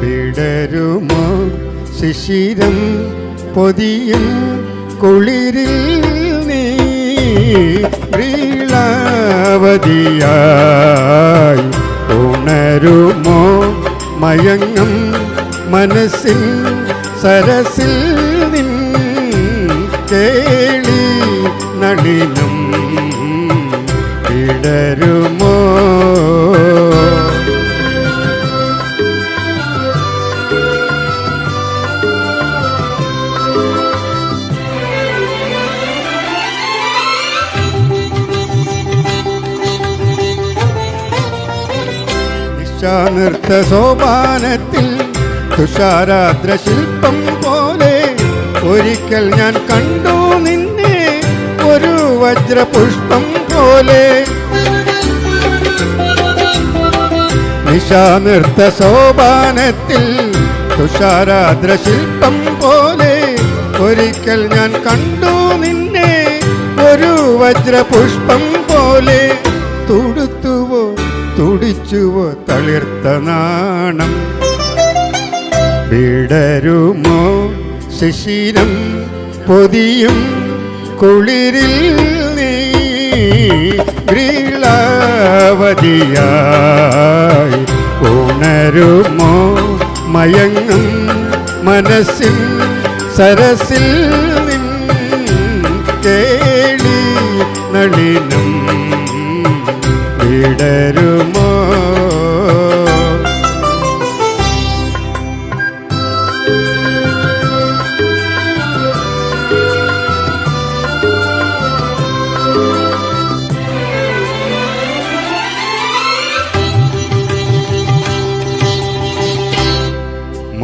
വിടരുമോ ശിശിരം പൊതിയും കുളിരിൽ നീ വീളാവതിയായി ഉണരുമോ മയങ്ങും മനസ്സിൽ സരസിൽ നിൻ കേളി നളിനം വിടരുമോ നിശാനൃത്ത സോപാനത്തിൽ തുഷാരാദ്ര ശില്പം പോലെ ഒരിക്കൽ ഞാൻ കണ്ടു നിന്നെ ഒരു വജ്രപുഷ്പം പോലെ. നിശാനൃത്ത സോപാനത്തിൽ തുഷാരാദ്ര ശില്പം പോലെ ഒരിക്കൽ ഞാൻ കണ്ടു നിന്നെ ഒരു വജ്രപുഷ്പം പോലെ. തുടിച്ചുവോ തളിർത്ത നാണം. വിടരുമോ ശിശിരം? പൊതിയും കുളിരിൽ നീ ഉണരുമോ മയങ്ങും മനസ്സിൽ സരസിൽ കേളി നളിനം. വിടരുമോ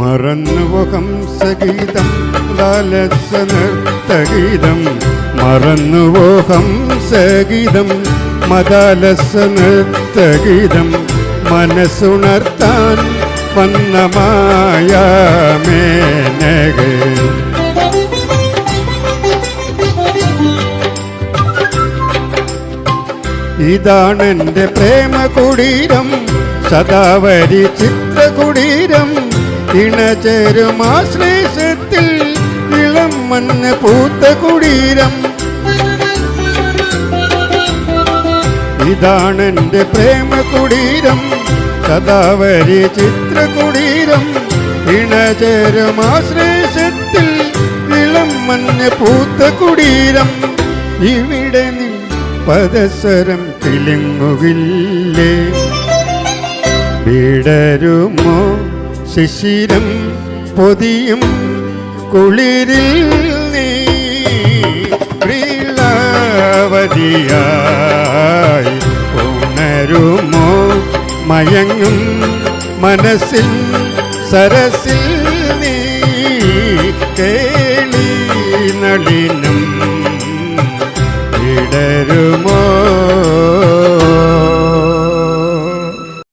മറന്നുവോ സഗീതം ലാലസ നൃത്തഗീതം. മറന്നുവോ സഗീതം മദാലസ നൃത്തഗീതം. മനസ്സുണർത്താൻ വന്ന ഇതാണെന്റെ പ്രേമ കുടീരം സദാവരി ചിത്രകുടീരം. ഇണചേരും ആശ്ലേഷത്തിൽ ഇളം മണ്ണ് പൂത്ത കുടീരം. ഇതാണ് എന്റെ പ്രേമ കുടീരം സദാവരി ചിത്രകുടീരം ഇണചേരും ആശ്ലേഷത്തിൽ ഇളം മണ്ണ് പൂത്ത കുടീരം. ഇവിടെ നീ പദസരം കിളിങ്ങുകില്ലേ വിടരുമോ? ശിശിരം പൊതിയും കുളിരിൽ നീ മയങ്ങും മനസ്സിൽ സരസിൽ നീ കേളി നളിനം